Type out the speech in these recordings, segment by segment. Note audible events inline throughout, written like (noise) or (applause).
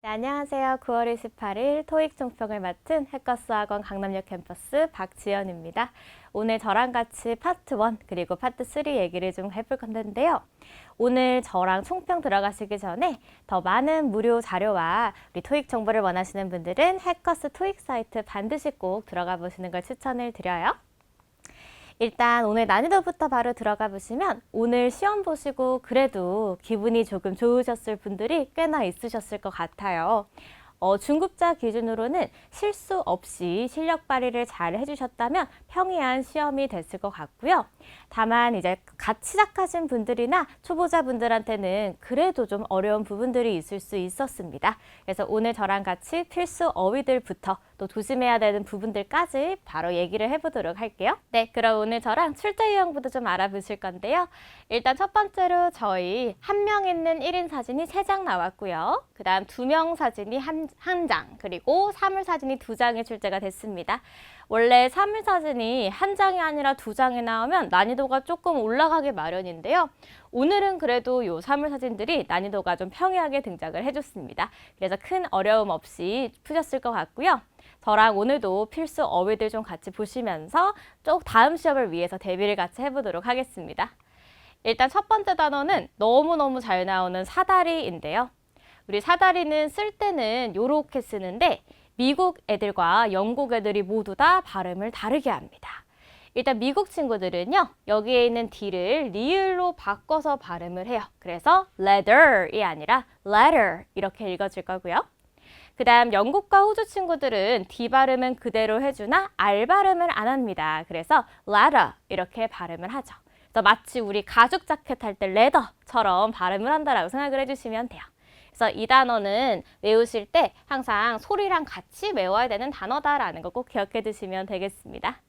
네, 안녕하세요. 9월 28일 토익 총평을 맡은 해커스 학원 강남역 캠퍼스 박지연입니다. 오늘 저랑 같이 파트 1 그리고 파트 3 얘기를 좀 해볼 건데요. 오늘 저랑 총평 들어가시기 전에 더 많은 무료 자료와 우리 토익 정보를 원하시는 분들은 해커스 토익 사이트 반드시 꼭 들어가 보시는 걸 추천을 드려요. 일단 오늘 난이도부터 바로 들어가 보시면 오늘 시험 보시고 그래도 기분이 조금 좋으셨을 분들이 꽤나 있으셨을 것 같아요. 어, 중급자 기준으로는 실수 없이 실력 발휘를 잘 해주셨다면 평이한 시험이 됐을 것 같고요. 다만 이제 갓 시작하신 분들이나 초보자 분들한테는 그래도 좀 어려운 부분들이 있을 수 있었습니다. 그래서 오늘 저랑 같이 필수 어휘들부터 또 조심해야 되는 부분들까지 바로 얘기를 해보도록 할게요. 네, 그럼 오늘 저랑 출제 유형부터 좀 알아보실 건데요. 일단 첫 번째로 저희 한 명 있는 1인 사진이 3장 나왔고요. 그 다음 두 명 사진이 한, 한 장, 그리고 사물 사진이 두 장이 출제가 됐습니다. 원래 사물 사진이 한 장이 아니라 두 장이 나오면 난이도가 조금 올라가기 마련인데요. 오늘은 그래도 요 사물 사진들이 난이도가 좀 평이하게 등장을 해줬습니다. 그래서 큰 어려움 없이 푸셨을 것 같고요. 저랑 오늘도 필수 어휘들 좀 같이 보시면서 쭉 다음 시험을 위해서 대비를 같이 해보도록 하겠습니다. 일단 첫 번째 단어는 너무너무 잘 나오는 사다리인데요. 우리 사다리는 쓸 때는 요렇게 쓰는데 미국 애들과 영국 애들이 모두 다 발음을 다르게 합니다. 일단 미국 친구들은요. 여기에 있는 D를 리을로 바꿔서 발음을 해요. 그래서 leather이 아니라 letter 이렇게 읽어줄 거고요. 그 다음 영국과 호주 친구들은 D 발음은 그대로 해주나 R 발음을 안 합니다. 그래서 leather 이렇게 발음을 하죠. 마치 우리 가죽 자켓 할 때 레더처럼 발음을 한다라고 생각을 해주시면 돼요. 그래서 이 단어는 외우실 때 항상 소리랑 같이 외워야 되는 단어다라는 거 꼭 기억해 두시면 되겠습니다.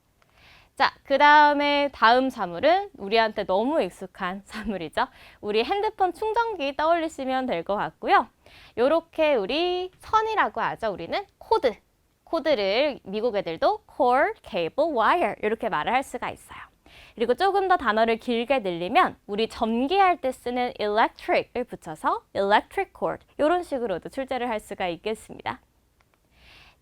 자, 그 다음에 다음 사물은 우리한테 너무 익숙한 (laughs) 사물이죠. 우리 핸드폰 충전기 떠올리시면 될 것 같고요. 요렇게 우리 선이라고 하죠. 우리는 코드. 코드를 미국 애들도 cord, cable, wire 이렇게 말을 할 수가 있어요. 그리고 조금 더 단어를 길게 늘리면 우리 전기할 때 쓰는 electric을 붙여서 electric cord 이런 식으로도 출제를 할 수가 있겠습니다.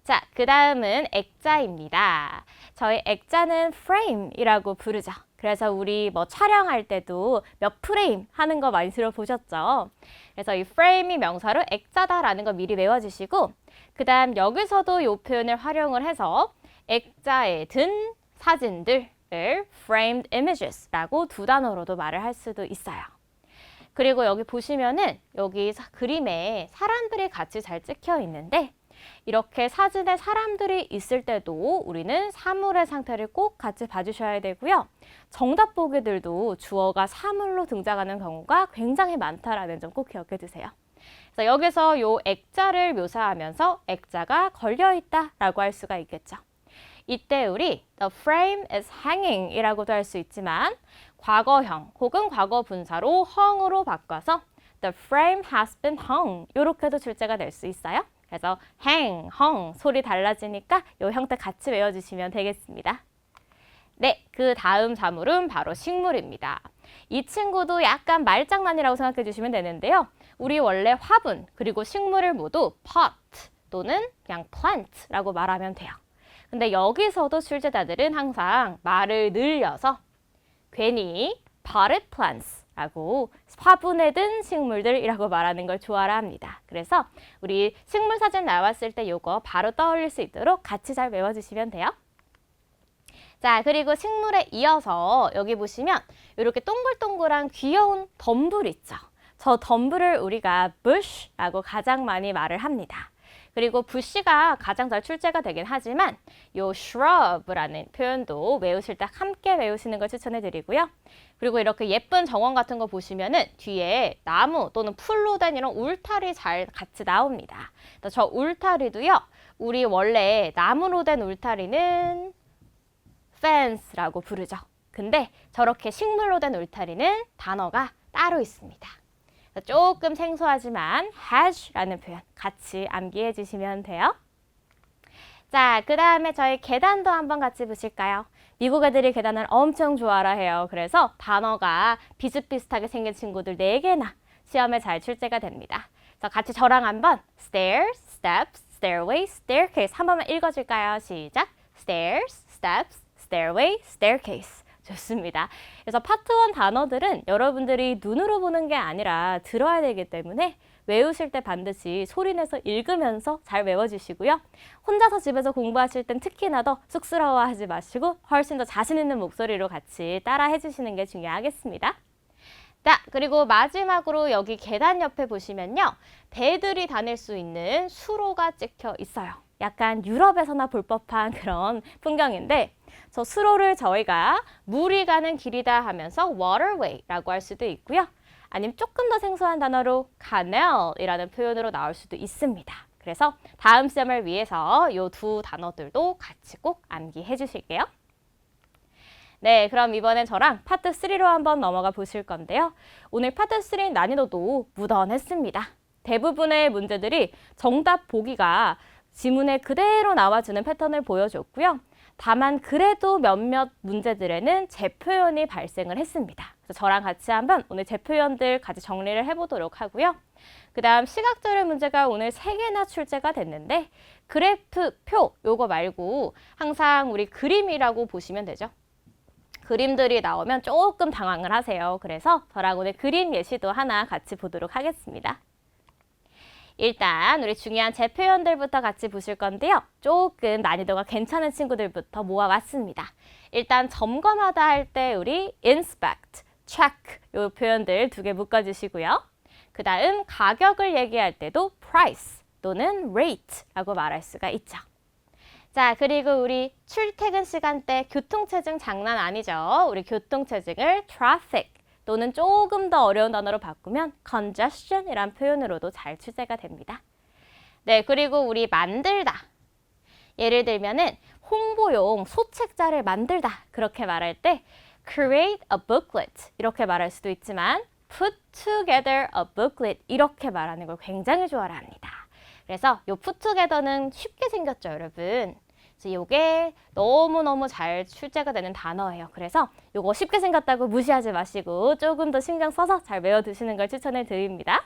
자, 그 다음은 액자입니다. 저희 액자는 frame이라고 부르죠. 그래서 우리 뭐 촬영할 때도 몇 프레임 하는 거 많이 들어보셨죠? 그래서 이 frame이 명사로 액자다라는 거 미리 외워주시고 그 다음 여기서도 이 표현을 활용을 해서 액자에 든 사진들 을 framed images라고 두 단어로도 말을 할 수도 있어요. 그리고 여기 보시면은 여기 사, 그림에 사람들이 같이 잘 찍혀 있는데 이렇게 사진에 사람들이 있을 때도 우리는 사물의 상태를 꼭 같이 봐주셔야 되고요. 정답 보기들도 주어가 사물로 등장하는 경우가 굉장히 많다라는 점 꼭 기억해 두세요. 그래서 여기서 요 액자를 묘사하면서 액자가 걸려 있다라고 할 수가 있겠죠. 이때 우리 the frame is hanging 이라고도 할 수 있지만 과거형 혹은 과거 분사로 hung으로 바꿔서 the frame has been hung 이렇게도 출제가 될 수 있어요. 그래서 hang, hung 소리 달라지니까 이 형태 같이 외워주시면 되겠습니다. 네, 그 다음 사물은 바로 식물입니다. 이 친구도 약간 말장난이라고 생각해 주시면 되는데요. 우리 원래 화분 그리고 식물을 모두 pot 또는 그냥 plant라고 말하면 돼요. 근데 여기서도 출제자들은 항상 말을 늘려서 괜히 potted plants라고 화분에 든 식물들이라고 말하는 걸 좋아라 합니다. 그래서 우리 식물 사진 나왔을 때 요거 바로 떠올릴 수 있도록 같이 잘 외워주시면 돼요. 자, 그리고 식물에 이어서 여기 보시면 이렇게 동글동글한 귀여운 덤불 있죠. 저 덤불을 우리가 bush라고 가장 많이 말을 합니다. 그리고 부시가 가장 잘 출제가 되긴 하지만 요 shrub라는 표현도 외우실 때 함께 외우시는 걸 추천해 드리고요. 그리고 이렇게 예쁜 정원 같은 거 보시면은 뒤에 나무 또는 풀로 된 이런 울타리 잘 같이 나옵니다. 저 울타리도요. 우리 원래 나무로 된 울타리는 fence라고 부르죠. 근데 저렇게 식물로 된 울타리는 단어가 따로 있습니다. 조금 생소하지만 hash라는 표현 같이 암기해 주시면 돼요. 자, 그 다음에 저희 계단도 한번 같이 보실까요? 미국 애들이 계단을 엄청 좋아라 해요. 그래서 단어가 비슷비슷하게 생긴 친구들 4개나 시험에 잘 출제가 됩니다. 자, 같이 저랑 한번 stairs, steps, stairway, staircase 한 번만 읽어줄까요? 시작. stairs, steps, stairway, staircase. 좋습니다. 그래서 파트 1 단어들은 여러분들이 눈으로 보는 게 아니라 들어야 되기 때문에 외우실 때 반드시 소리내서 읽으면서 잘 외워주시고요. 혼자서 집에서 공부하실 땐 특히나 더 쑥스러워하지 마시고 훨씬 더 자신 있는 목소리로 같이 따라 해주시는 게 중요하겠습니다. 자, 그리고 마지막으로 여기 계단 옆에 보시면요. 배들이 다닐 수 있는 수로가 찍혀 있어요. 약간 유럽에서나 볼 법한 (laughs) 그런 풍경인데 저 수로를 저희가 물이 가는 길이다 하면서 waterway라고 할 수도 있고요. 아니면 조금 더 생소한 단어로 canal이라는 표현으로 나올 수도 있습니다. 그래서 다음 시험을 위해서 이 두 단어들도 같이 꼭 암기해 주실게요. 네, 그럼 이번엔 저랑 파트 3로 한번 넘어가 보실 건데요. 오늘 파트 3 난이도도 무던했습니다. 대부분의 문제들이 정답 보기가 지문에 그대로 나와주는 패턴을 보여줬고요. 다만 그래도 몇몇 문제들에는 재표현이 발생을 했습니다. 저랑 같이 한번 오늘 재표현들 같이 정리를 해보도록 하고요. 그 다음 시각적인 문제가 오늘 세개나 출제가 됐는데 그래프, 표 요거 말고 항상 우리 그림이라고 보시면 되죠. 그림들이 나오면 조금 당황을 하세요. 그래서 저랑 오늘 그림 예시도 하나 같이 보도록 하겠습니다. 일단 우리 중요한 재표현들부터 같이 보실 건데요. 조금 난이도가 괜찮은 친구들부터 모아왔습니다. 일단 점검하다 할 때 우리 inspect, check 요 표현들 두 개 묶어주시고요. 그 다음 가격을 얘기할 때도 price 또는 rate라고 말할 수가 있죠. 자, 그리고 우리 출퇴근 시간대 교통체증 장난 아니죠? 우리 교통체증을 traffic 또는 조금 더 어려운 단어로 바꾸면 congestion이란 표현으로도 잘 출제가 됩니다. 네, 그리고 우리 만들다. 예를 들면은 홍보용 소책자를 만들다. 그렇게 말할 때 create a booklet 이렇게 말할 수도 있지만 put together a booklet 이렇게 말하는 걸 굉장히 좋아라 합니다. 그래서 요 put together는 쉽게 생겼죠, 여러분. 그래서 요게 너무너무 잘 출제가 되는 단어예요. 그래서 요거 쉽게 생겼다고 무시하지 마시고 조금 더 신경 써서 잘 외워두시는 걸 추천해 드립니다.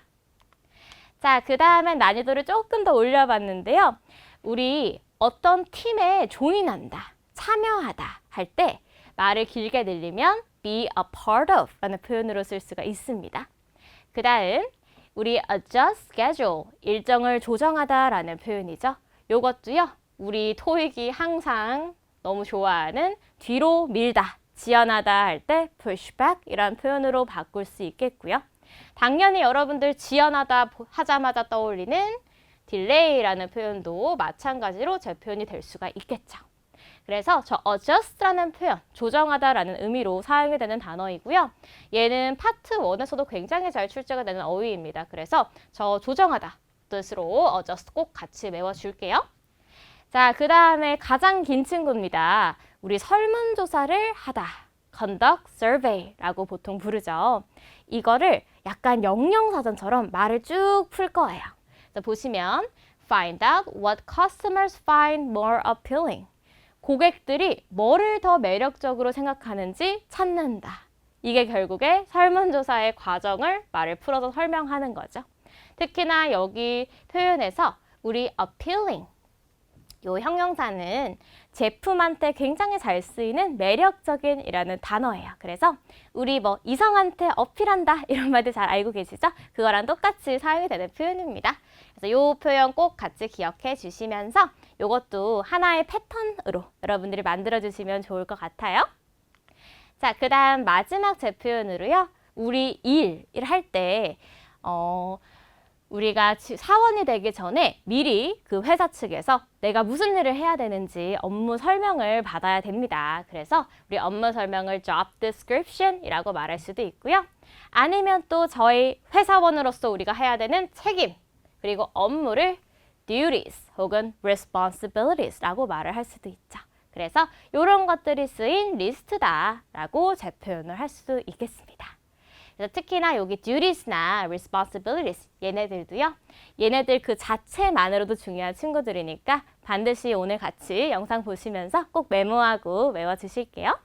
자, 그 다음엔 난이도를 조금 더 올려봤는데요. 우리 어떤 팀에 조인한다, 참여하다 할 때 말을 길게 늘리면 be a part of 라는 표현으로 쓸 수가 있습니다. 그 다음, 우리 adjust schedule, 일정을 조정하다 라는 표현이죠. 요것도요, 우리 토익이 항상 너무 좋아하는 뒤로 밀다, 지연하다 할 때 push back 이란 표현으로 바꿀 수 있겠고요. 당연히 여러분들 지연하다 하자마자 떠올리는 딜레이라는 표현도 마찬가지로 재표현이 될 수가 있겠죠. 그래서 저 adjust라는 표현, 조정하다라는 의미로 사용이 되는 단어이고요. 얘는 파트 1에서도 굉장히 잘 출제가 되는 어휘입니다. 그래서 저 조정하다 뜻으로 adjust 꼭 같이 외워줄게요. 자, 그 다음에 가장 긴 친구입니다. 우리 설문조사를 하다. conduct survey라고 보통 부르죠. 이거를 약간 영영사전처럼 말을 쭉 풀 거예요. 자, 보시면 find out what customers find more appealing. 고객들이 뭐를 더 매력적으로 생각하는지 찾는다. 이게 결국에 설문조사의 과정을 말을 풀어서 설명하는 거죠. 특히나 여기 표현에서 우리 appealing 요 형용사는 제품한테 굉장히 잘 쓰이는 매력적인 이라는 단어예요. 그래서 우리 뭐 이성한테 어필한다 이런 (laughs) 말들 잘 알고 계시죠? 그거랑 똑같이 사용이 되는 표현입니다. 그래서 요 표현 꼭 같이 기억해 주시면서 요것도 하나의 패턴으로 여러분들이 만들어 주시면 좋을 것 같아요. 자, 그 다음 마지막 제 표현으로요. 우리 일을 할 때, 어, 우리가 지- 사원이 되기 전에 미리 그 회사 측에서 내가 무슨 일을 해야 되는지 업무 설명을 받아야 됩니다. 그래서 우리 업무 설명을 job description이라고 말할 수도 있고요. 아니면 또 저희 회사원으로서 우리가 해야 되는 책임 그리고 업무를 duties 혹은 responsibilities라고 말을 할 수도 있죠. 그래서 이런 것들이 쓰인 리스트다라고 재표현을 할 수도 있겠습니다. 그래서 특히나 여기 duties나 responsibilities 얘네들도요. 얘네들 그 자체만으로도 중요한 친구들이니까 반드시 오늘 같이 영상 보시면서 꼭 메모하고 외워 주실게요.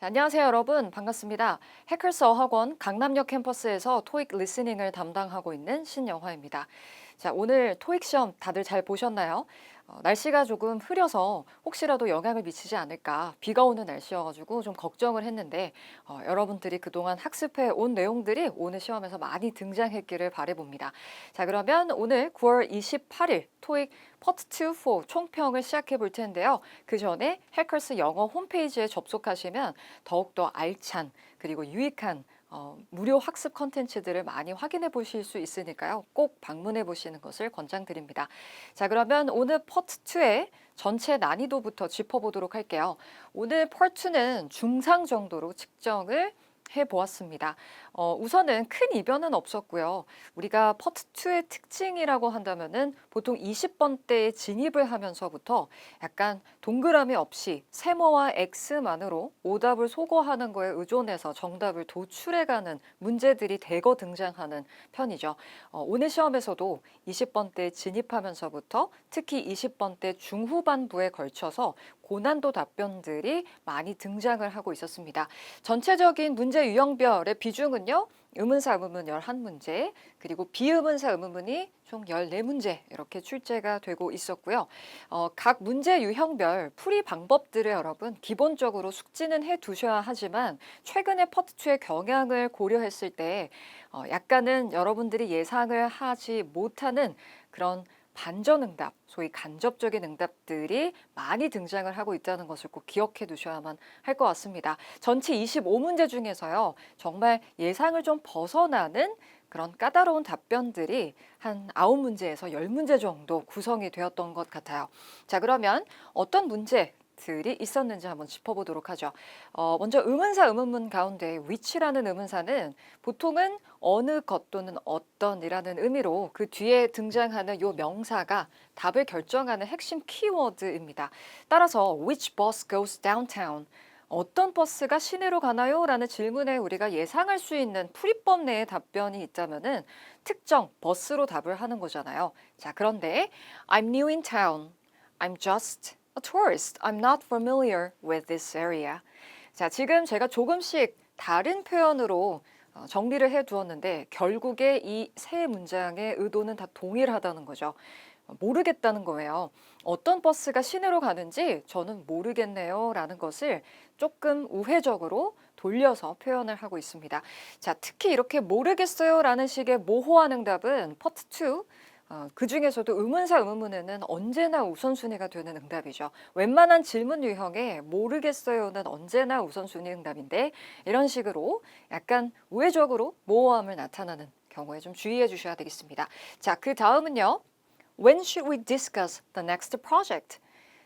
네, 안녕하세요, 여러분. 반갑습니다. 해커스 어학원 강남역 캠퍼스에서 토익 리스닝을 담당하고 있는 신영화입니다. 자, 오늘 토익 시험 다들 잘 보셨나요? 어, 날씨가 조금 흐려서 혹시라도 영향을 미치지 않을까 비가 오는 날씨여가지고 좀 걱정을 했는데 어, 여러분들이 그동안 학습해 온 내용들이 오늘 시험에서 많이 등장했기를 바래봅니다. 자 그러면 오늘 9월 28일 토익 파트 2, 4 총평을 시작해 볼 텐데요. 그 전에 해커스 영어 홈페이지에 접속하시면 더욱더 알찬 그리고 유익한 어, 무료 학습 컨텐츠들을 많이 확인해 보실 수 있으니까요. 꼭 방문해 보시는 것을 권장드립니다. 자, 그러면 오늘 파트 2의 전체 난이도부터 짚어보도록 할게요. 오늘 파트 2는 중상 정도로 측정을 해 보았습니다. 어, 우선은 큰 이변은 없었고요. 우리가 파트 2의 특징이라고 한다면은 보통 20번대에 진입을 하면서부터 약간 동그라미 없이 세모와 X만으로 오답을 소거하는 거에 의존해서 정답을 도출해가는 문제들이 대거 등장하는 편이죠. 어, 오늘 시험에서도 20번대에 진입하면서부터 특히 20번대 중후반부에 걸쳐서 고난도 답변들이 많이 등장을 하고 있었습니다. 전체적인 문제 유형별의 비중은요. 의문사 의문문 11문제, 그리고 비의문사 의문문이 총 14문제 이렇게 출제가 되고 있었고요. 어, 각 문제 유형별 풀이 방법들을 여러분 기본적으로 숙지는 해 두셔야 하지만 최근에 퍼트 2의 경향을 고려했을 때 어, 약간은 여러분들이 예상을 하지 못하는 그런 반전 응답, 소위 간접적인 응답들이 많이 등장을 하고 있다는 것을 꼭 기억해 두셔야만 할 것 같습니다. 전체 25문제 중에서요, 정말 예상을 좀 벗어나는 그런 까다로운 답변들이 한 9문제에서 10문제 정도 구성이 되었던 것 같아요. 자, 그러면 어떤 문제 들이 있었는지 한번 짚어보도록 하죠. 어, 먼저 의문사 의문문 가운데 which라는 의문사는 보통은 어느 것 또는 어떤이라는 의미로 그 뒤에 등장하는 요 명사가 답을 결정하는 핵심 키워드입니다. 따라서 which bus goes downtown? 어떤 버스가 시내로 가나요? 라는 질문에 우리가 예상할 수 있는 풀이법 내의 답변이 있다면은 특정 버스로 답을 하는 거잖아요. 자, 그런데 I'm new in town. I'm just a tourist. I'm not familiar with this area. 자, 지금 제가 조금씩 다른 표현으로 어, 정리를 해 두었는데 결국에 이 세 문장의 의도는 다 동일하다는 거죠. 어, 모르겠다는 거예요. 어떤 버스가 시내로 가는지 저는 모르겠네요. 라는 것을 조금 우회적으로 돌려서 표현을 하고 있습니다. 자, 특히 이렇게 모르겠어요. 라는 식의 모호한 응답은 퍼트 2. 어, 그 중에서도 의문사 의문문에는 언제나 우선순위가 되는 응답이죠. 웬만한 질문 유형에 모르겠어요는 언제나 우선순위 응답인데 이런 식으로 약간 우회적으로 모호함을 나타나는 경우에 좀 주의해 주셔야 되겠습니다. 자, 그 다음은요. When should we discuss the next project?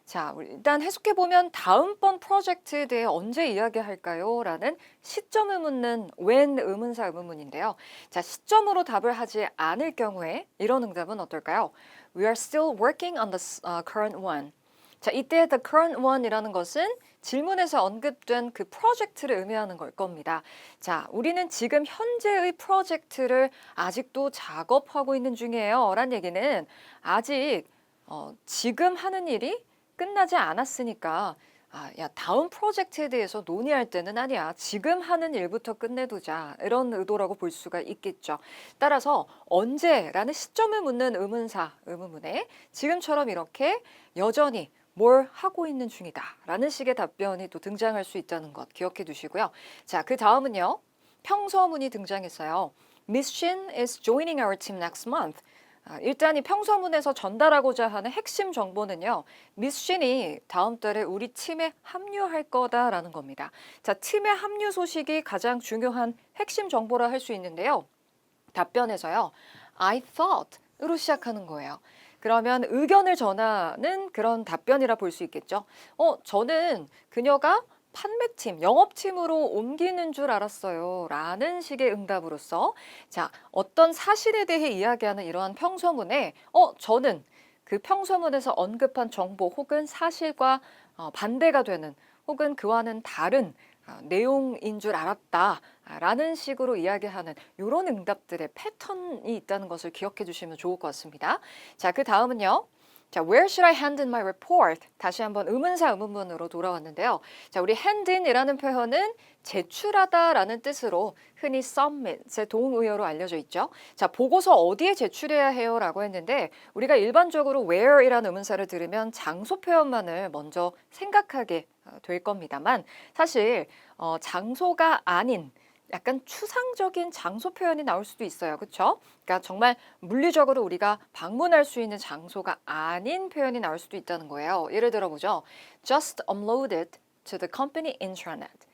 자, 일단 해석해 보면 다음번 프로젝트에 대해 언제 이야기할까요? 라는 시점을 묻는 when 의문사 의문문인데요. 자, 시점으로 답을 하지 않을 경우에 이런 응답은 어떨까요? We are still working on the uh, current one. 자, 이때 the current one이라는 것은 질문에서 언급된 그 프로젝트를 의미하는 걸 겁니다. 자, 우리는 지금 현재의 프로젝트를 아직도 작업하고 있는 중이에요. 라는 얘기는 아직 어, 지금 하는 일이 끝나지 않았으니까 아, 야, 다음 프로젝트에 대해서 논의할 때는 아니야. 지금 하는 일부터 끝내두자. 이런 의도라고 볼 수가 있겠죠. 따라서 언제라는 시점을 묻는 의문사, 의문문에 지금처럼 이렇게 여전히 뭘 하고 있는 중이다. 라는 식의 답변이 또 등장할 수 있다는 것 기억해 두시고요. 자, 그 다음은요. 평서문이 등장했어요. Miss Shin is joining our team next month. 아, 일단 이 평서문에서 전달하고자 하는 핵심 정보는요. 미스 쉰이 다음 달에 우리 팀에 합류할 거다라는 겁니다. 자, 팀의 합류 소식이 가장 중요한 핵심 정보라 할 수 있는데요. 답변에서요. I thought으로 시작하는 거예요. 그러면 의견을 전하는 그런 답변이라 볼 수 있겠죠. 어, 저는 그녀가 판매팀, 영업팀으로 옮기는 줄 알았어요. 라는 식의 응답으로서 자, 어떤 사실에 대해 이야기하는 이러한 평서문에 어, 저는 그 평서문에서 언급한 정보 혹은 사실과 어, 반대가 되는 혹은 그와는 다른 어, 내용인 줄 알았다. 라는 식으로 이야기하는 이런 응답들의 패턴이 있다는 것을 기억해 주시면 좋을 것 같습니다. 자, 그 다음은요. 자, where should I hand in my report? 다시 한번 의문사 의문문으로 돌아왔는데요. 자, 우리 hand in이라는 표현은 제출하다라는 뜻으로 흔히 submit의 동의어로 알려져 있죠. 자, 보고서 어디에 제출해야 해요라고 했는데 우리가 일반적으로 where이라는 의문사를 들으면 장소 표현만을 먼저 생각하게 어, 될 겁니다만 사실 어, 장소가 아닌 약간 추상적인 장소 표현이 나올 수도 있어요. 그렇죠? 그러니까 정말 물리적으로 우리가 방문할 수 있는 장소가 아닌 표현이 나올 수도 있다는 거예요. 예를 들어 보죠. Just uploaded to the company intranet.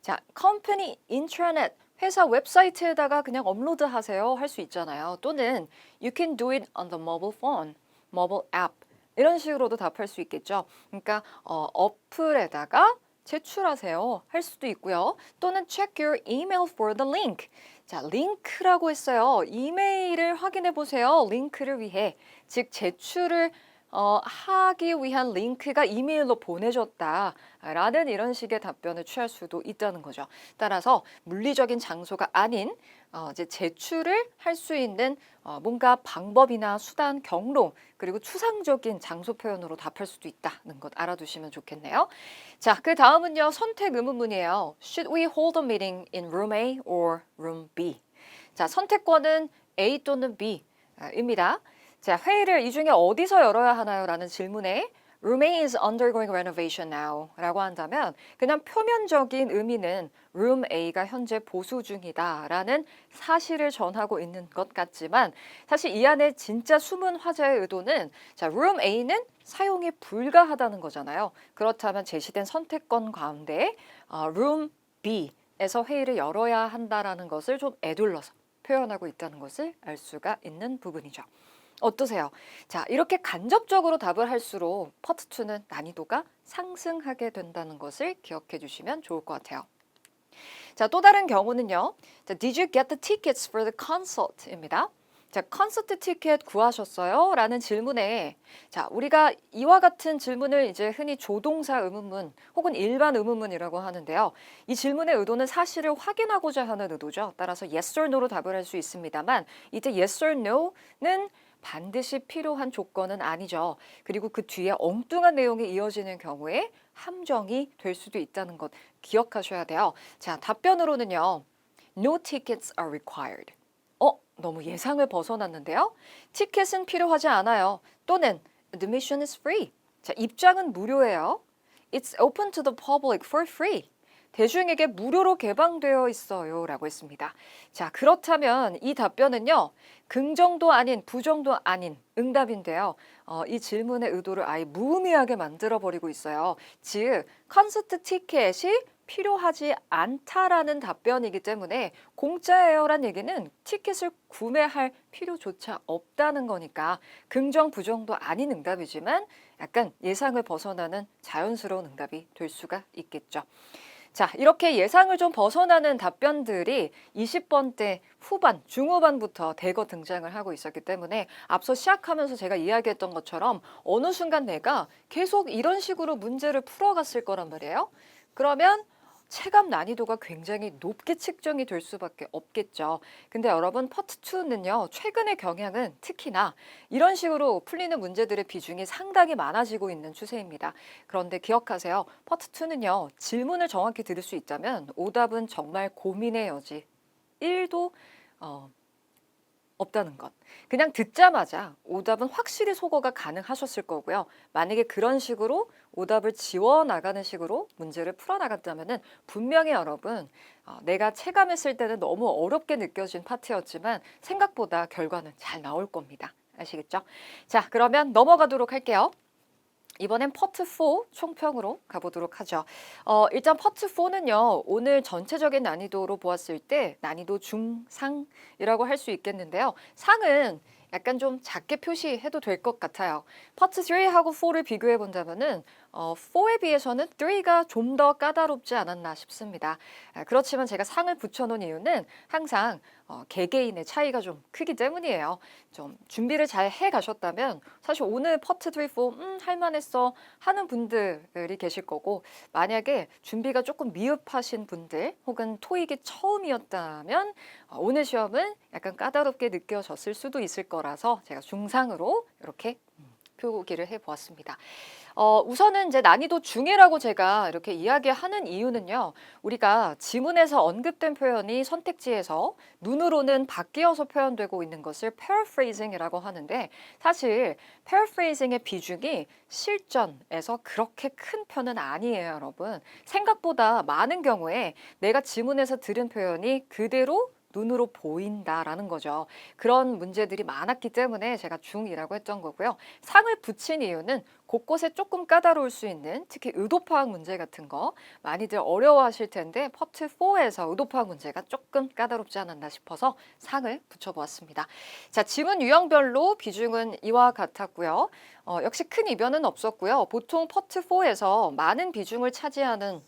자, company intranet 회사 웹사이트에다가 그냥 업로드 하세요 할 수 있잖아요. 또는 you can do it on the mobile phone, mobile app 이런 식으로도 답할 수 있겠죠. 그러니까 어, 어플에다가 제출하세요 할 수도 있고요. 또는 check your email for the link. 자, 링크라고 했어요. 이메일을 확인해 보세요. 링크를 위해. 즉 제출을 어, 하기 위한 링크가 이메일로 보내졌다 라는 이런 식의 답변을 취할 수도 있다는 거죠. 따라서 물리적인 장소가 아닌 어, 이제 제출을 할 수 있는 어, 뭔가 방법이나 수단, 경로 그리고 추상적인 장소 표현으로 답할 수도 있다는 것 알아두시면 좋겠네요. 자, 그 다음은요 선택 의문문이에요. Should we hold a meeting in room A or room B? 자, 선택권은 A 또는 B입니다. 자, 회의를 이 중에 어디서 열어야 하나요? 라는 질문에 Room A is undergoing renovation now 라고 한다면 그냥 표면적인 의미는 Room A가 현재 보수 중이다 라는 사실을 전하고 있는 것 같지만 사실 이 안에 진짜 숨은 화자의 의도는 자, Room A는 사용이 불가하다는 거잖아요. 그렇다면 제시된 선택권 가운데 어, Room B에서 회의를 열어야 한다라는 것을 좀 애둘러서 표현하고 있다는 것을 알 수가 있는 부분이죠. 어떠세요? 자, 이렇게 간접적으로 답을 할수록 파트 2는 난이도가 상승하게 된다는 것을 기억해 주시면 좋을 것 같아요. 자, 또 다른 경우는요. 자, Did you get the tickets for the concert?입니다. 자, 콘서트 티켓 구하셨어요? 라는 질문에 자, 우리가 이와 같은 질문을 이제 흔히 조동사 의문문 혹은 일반 의문문이라고 하는데요. 이 질문의 의도는 사실을 확인하고자 하는 의도죠. 따라서 yes or no로 답을 할 수 있습니다만 이때 yes or no는 반드시 필요한 조건은 아니죠. 그리고 그 뒤에 엉뚱한 내용이 이어지는 경우에 함정이 될 수도 있다는 것 기억하셔야 돼요. 자, 답변으로는요. No tickets are required. 어, 너무 예상을 벗어났는데요. 티켓은 필요하지 않아요. 또는 admission is free. 자, 입장은 무료예요. It's open to the public for free. 대중에게 무료로 개방되어 있어요. 라고 했습니다. 자, 그렇다면 이 답변은요, 긍정도 아닌 부정도 아닌 응답인데요. 어, 이 질문의 의도를 아예 무의미하게 만들어버리고 있어요. 즉, 콘서트 티켓이 필요하지 않다라는 답변이기 때문에 공짜예요란 얘기는 티켓을 구매할 필요조차 없다는 거니까 긍정 부정도 아닌 응답이지만 약간 예상을 벗어나는 자연스러운 응답이 될 수가 있겠죠. 자, 이렇게 예상을 좀 벗어나는 답변들이 20번대 후반, 중후반부터 대거 등장을 하고 있었기 때문에 앞서 시작하면서 제가 이야기했던 것처럼 어느 순간 내가 계속 이런 식으로 문제를 풀어갔을 거란 말이에요. 그러면 체감 난이도가 굉장히 높게 측정이 될 수밖에 없겠죠. 근데 여러분 파트 2는요. 최근의 경향은 특히나 이런 식으로 풀리는 문제들의 비중이 상당히 많아지고 있는 추세입니다. 그런데 기억하세요. 파트 2는요. 질문을 정확히 들을 수 있다면 오답은 정말 고민의 여지 1도 어, 없다는 것. 그냥 듣자마자 오답은 확실히 소거가 가능하셨을 거고요. 만약에 그런 식으로 오답을 지워 나가는 식으로 문제를 풀어 나갔다면은 분명히 여러분 어, 내가 체감했을 때는 너무 어렵게 느껴진 파트였지만 생각보다 결과는 잘 나올 겁니다. 아시겠죠? 자, 그러면 넘어가도록 할게요. 이번엔 퍼트 4 총평으로 가보도록 하죠. 어, 일단 퍼트 4는요, 오늘 전체적인 난이도로 보았을 때 난이도 중상이라고 할 수 있겠는데요. 상은 약간 좀 작게 표시해도 될 것 같아요. 파트 3하고 4를 비교해 본다면은 어, 4에 비해서는 3가 좀 더 까다롭지 않았나 싶습니다. 아, 그렇지만 제가 상을 붙여놓은 이유는 항상 어, 개개인의 차이가 좀 크기 때문이에요. 좀 준비를 잘 해 가셨다면 사실 오늘 퍼트 3, 4 음, 할만했어 하는 분들이 계실 거고 만약에 준비가 조금 미흡하신 분들 혹은 토익이 처음이었다면 어, 오늘 시험은 약간 까다롭게 느껴졌을 수도 있을 거라서 제가 중상으로 이렇게 음, 표기를 해보았습니다. 어, 우선은 이제 난이도 중이라고 제가 이렇게 이야기하는 이유는요. 우리가 지문에서 언급된 표현이 선택지에서 눈으로는 바뀌어서 표현되고 있는 것을 paraphrasing이라고 하는데 사실 paraphrasing의 비중이 실전에서 그렇게 큰 편은 아니에요, 여러분. 생각보다 많은 경우에 내가 지문에서 들은 표현이 그대로 눈으로 보인다라는 거죠. 그런 문제들이 많았기 때문에 제가 중이라고 했던 거고요. 상을 붙인 이유는 곳곳에 조금 까다로울 수 있는 특히 의도 파악 문제 같은 거 많이들 어려워하실 텐데 퍼트 4에서 의도 파악 문제가 조금 까다롭지 않았나 싶어서 상을 붙여보았습니다. 자, 지문 유형별로 비중은 이와 같았고요. 어, 역시 큰 이변은 없었고요. 보통 퍼트 4에서 많은 비중을 차지하는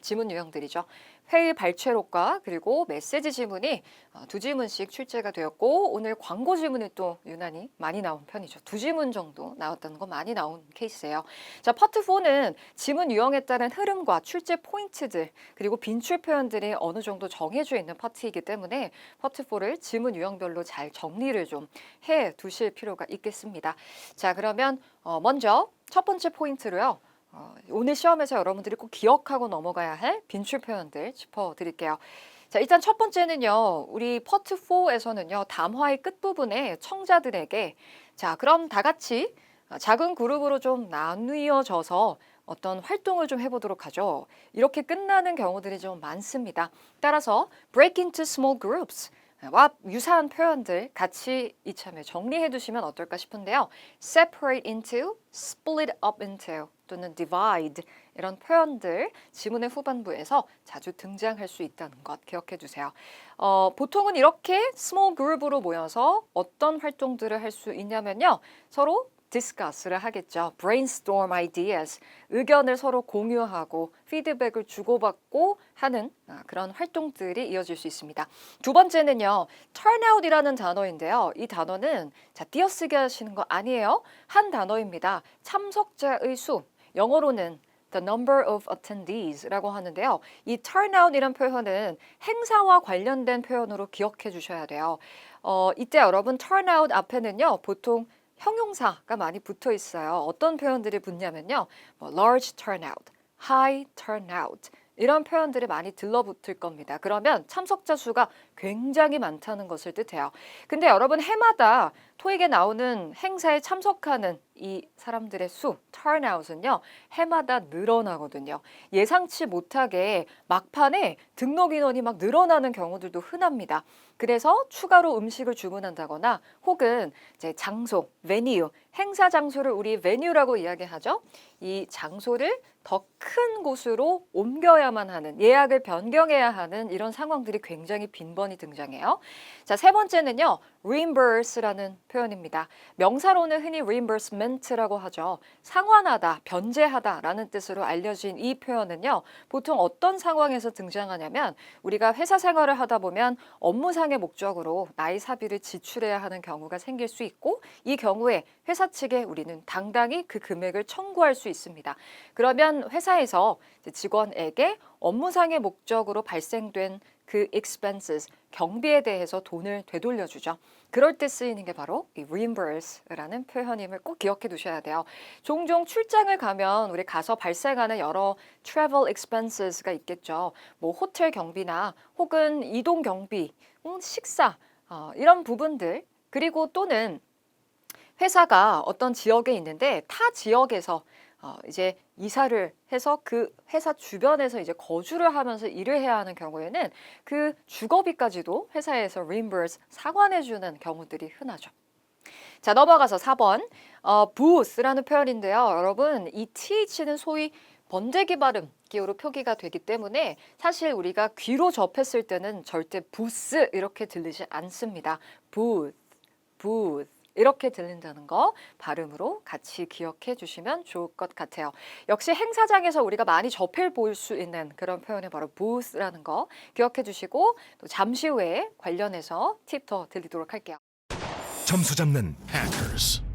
지문 유형들이죠. 회의 발췌록과 그리고 메시지 지문이 어, 두 지문씩 출제가 되었고 오늘 광고 지문이 또 유난히 많이 나온 편이죠. 두 지문 정도 나왔다는 거 많이 나온 케이스예요. 자, 파트 4는 지문 유형에 따른 흐름과 출제 포인트들 그리고 빈출 표현들이 어느 정도 정해져 있는 파트이기 때문에 파트 4를 지문 유형별로 잘 정리를 좀 해 두실 필요가 있겠습니다. 자, 그러면 어, 먼저 첫 번째 포인트로요. 어, 오늘 시험에서 여러분들이 꼭 기억하고 넘어가야 할 빈출 표현들 짚어드릴게요. 자, 일단 첫 번째는요, 우리 퍼트 4에서는요, 담화의 끝부분에 청자들에게, 자, 그럼 다 같이 작은 그룹으로 좀 나뉘어져서 어떤 활동을 좀 해보도록 하죠. 이렇게 끝나는 경우들이 좀 많습니다. 따라서 break into small groups. 와 유사한 표현들 같이 이참에 정리해 두시면 어떨까 싶은데요. separate into, split up into 또는 divide 이런 표현들 지문의 후반부에서 자주 등장할 수 있다는 것 기억해 두세요. 어, 보통은 이렇게 small group으로 모여서 어떤 활동들을 할 수 있냐면요. 서로 discuss를 하겠죠. brainstorm ideas. 의견을 서로 공유하고 피드백을 주고받고 하는 아, 그런 활동들이 이어질 수 있습니다. 두 번째는요. turnout이라는 단어인데요. 이 단어는 자, 띄어쓰기 하시는 거 아니에요. 한 단어입니다. 참석자의 수. 영어로는 the number of attendees라고 하는데요. 이 turnout이란 표현은 행사와 관련된 표현으로 기억해 주셔야 돼요. 어, 이때 여러분 turnout 앞에는요. 보통 형용사가 많이 붙어 있어요. 어떤 표현들이 붙냐면요. 뭐 large turnout, high turnout 이런 표현들이 많이 들러붙을 겁니다. 그러면 참석자 수가 굉장히 많다는 것을 뜻해요. 근데 여러분 해마다 토익에 나오는 행사에 참석하는 이 사람들의 수, turnout은요, 해마다 늘어나거든요. 예상치 못하게 막판에 등록 인원이 막 늘어나는 경우들도 흔합니다. 그래서 추가로 음식을 주문한다거나 혹은 이제 장소, venue, 행사 장소를 우리 venue라고 이야기하죠. 이 장소를 더 큰 곳으로 옮겨야만 하는 예약을 변경해야 하는 이런 상황들이 굉장히 빈번히 등장해요. 자, 세 번째는요. reimburse라는 표현입니다. 명사로는 흔히 reimbursement라고 하죠. 상환하다, 변제하다라는 뜻으로 알려진 이 표현은요. 보통 어떤 상황에서 등장하냐면 우리가 회사 생활을 하다 보면 업무상의 목적으로 나이 사비를 지출해야 하는 경우가 생길 수 있고 이 경우에 회사 측에 우리는 당당히 그 금액을 청구할 수 있습니다. 그러면 회사에서 직원에게 업무상의 목적으로 발생된 그 expenses 경비에 대해서 돈을 되돌려주죠. 그럴 때 쓰이는 게 바로 이 reimburse라는 표현임을 꼭 기억해 두셔야 돼요. 종종 출장을 가면 우리 가서 발생하는 여러 travel expenses가 있겠죠. 뭐 호텔 경비나 혹은 이동 경비, 음, 식사 어, 이런 부분들 그리고 또는 회사가 어떤 지역에 있는데 타 지역에서 어, 이제 이사를 해서 그 회사 주변에서 이제 거주를 하면서 일을 해야 하는 경우에는 그 주거비까지도 회사에서 reimburse 상환해주는 경우들이 흔하죠. 자 넘어가서 4번 어, booth라는 표현인데요. 여러분 이 th는 소위 번데기 발음 기호로 표기가 되기 때문에 사실 우리가 귀로 접했을 때는 절대 부스 이렇게 들리지 않습니다. booth, booth. 이렇게 들린다는 거 발음으로 같이 기억해 주시면 좋을 것 같아요. 역시 행사장에서 우리가 많이 접해 볼수 있는 그런 표현이 바로 booth라는 거 기억해 주시고 또 잠시 후에 관련해서 팁 더 드리도록 할게요. 점수 잡는 hackers.